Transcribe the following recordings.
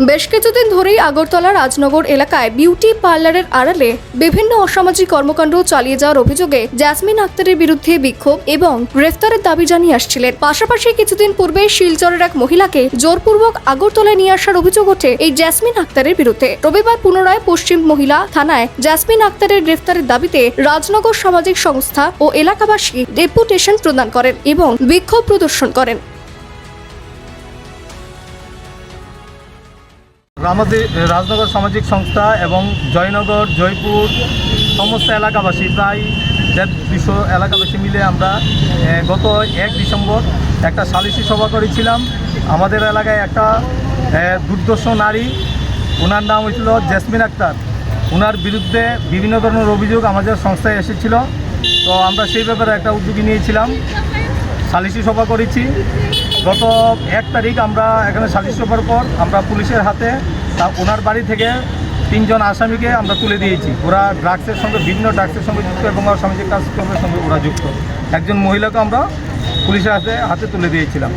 বেশ কিছুদিন ধরেই আগরতলা রাজনগর এলাকায় বিউটি পার্লারের আড়ালে বিভিন্ন অসামাজিক কর্মকাণ্ড চালিয়ে যাওয়ার অভিযোগে জ্যাসমিন আক্তারের বিরুদ্ধে বিক্ষোভ এবং গ্রেফতারের দাবি জানিয়ে আসছিলেন। পাশাপাশি কিছুদিন পূর্বে শিলচরের এক মহিলাকে জোরপূর্বক আগরতলায় নিয়ে আসার অভিযোগ ওঠে এই জ্যাসমিন আক্তারের বিরুদ্ধে। রবিবার পুনরায় পশ্চিম মহিলা থানায় জ্যাসমিন আক্তারের গ্রেফতারের দাবিতে রাজনগর সামাজিক সংস্থা ও এলাকাবাসী ডেপুটেশন প্রদান করেন এবং বিক্ষোভ প্রদর্শন করেন। রাজনগর সামাজিক সংস্থা এবং জয়নগর, জয়পুর, সমস্ত এলাকাবাসী, প্রায় দেড় দুশো এলাকাবাসী মিলে আমরা গত এক ডিসেম্বর একটা সালিসি সভা করেছিলাম। আমাদের এলাকায় একটা দুর্দর্শ নারী ওনার নাম হয়েছিল জেসমিন আক্তার। ওনার বিরুদ্ধে বিভিন্ন ধরনের অভিযোগ আমাদের সংস্থায় এসেছিল। তো আমরা সেই ব্যাপারে একটা উদ্যোগী নিয়েছিলাম। সালিসি সভা করেছি। গত এক তারিখ আমরা এখানে সালিসি সভার পর আমরা পুলিশের হাতে তা ওনার বাড়ি থেকে তিনজন আসামিকে আমরা তুলে দিয়েছি। ওরা ড্রাগসের সঙ্গে, বিভিন্ন ড্রাগসের সঙ্গে যুক্ত এবং সামাজিক কাজকর্মের সঙ্গে ওরা যুক্ত। একজন মহিলাকে আমরা পুলিশের হাতে হাতে তুলে দিয়েছিলাম।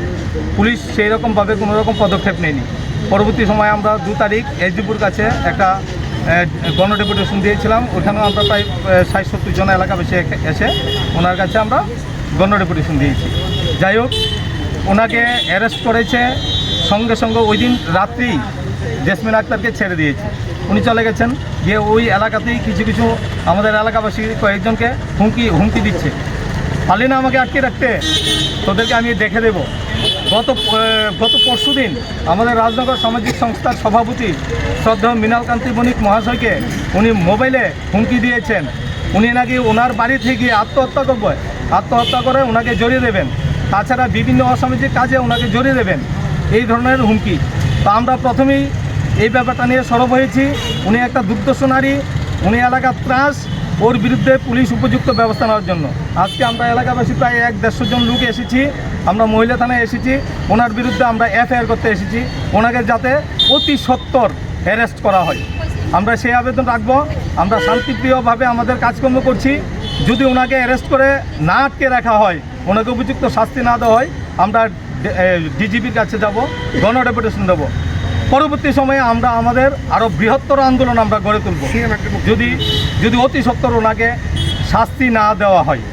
পুলিশ সেই রকমভাবে কোনো রকম পদক্ষেপ নেয়নি। পরবর্তী সময়ে আমরা দু তারিখ এসডিপুর কাছে একটা গণ ডেপুটেশন দিয়েছিলাম। ওখানেও আমরা প্রায় ষাট, সত্তর জন এলাকাবাসী এখে- এসে ওনার কাছে আমরা গণ ডেপুটেশন দিয়েছি। যাই হোক, ওনাকে অ্যারেস্ট করেছে, সঙ্গে সঙ্গে ওই দিন রাত্রি জেসমিন আক্তারকে ছেড়ে দিয়েছে। উনি চলে গেছেন, গিয়ে ওই এলাকাতেই কিছু কিছু আমাদের এলাকাবাসী কয়েকজনকে হুমকি হুমকি দিচ্ছে। পারলি না আমাকে আটকে রাখতে? তোদেরকে আমি দেখে দেব। গত গত পরশু দিন আমাদের রাজনগর সামাজিক সংস্থার সভাপতি শ্রদ্ধা মৃণাল কান্তি বণিক মহাশয়কে উনি মোবাইলে হুমকি দিয়েছেন। উনি নাকি ওনার বাড়ি থেকে আত্মহত্যা করবে। আত্মহত্যা করে ওনাকে জড়িয়ে দেবেন। তাছাড়া বিভিন্ন অসামাজিক কাজে ওনাকে জড়িয়ে দেবেন। এই ধরনের হুমকি। তো আমরা প্রথমেই এই ব্যাপারটা নিয়ে সরব হয়েছি। উনি একটা দুর্দর্শ নারী, উনি এলাকার ত্রাস, ওর বিরুদ্ধে পুলিশ উপযুক্ত ব্যবস্থা নেওয়ার জন্য। আজকে আমরা এলাকাবাসী প্রায় এক দেড়শো জন লোক এসেছি। আমরা মহিলা থানায় এসেছি। ওনার বিরুদ্ধে আমরা এফআইআর করতে এসেছি। ওনাকে যাতে অতি সত্তর অ্যারেস্ট করা হয়। আমরা সেই আবেদন রাখব। আমরা শান্তিপ্রিয়ভাবে আমাদের কাজকর্ম করছি। যদি ওনাকে অ্যারেস্ট করে না আটকে রাখা হয় ওনাকে উপযুক্ত শাস্তি না দেওয়া হয় আমরা ডিজিপির কাছে যাব গণ ডেপুটেশন দেবো। পরবর্তী সময়ে আমরা আমাদের আরও বৃহত্তর আন্দোলন আমরা গড়ে তুলব। যদি যদি অতি সত্তর ওনাকে শাস্তি না দেওয়া হয়।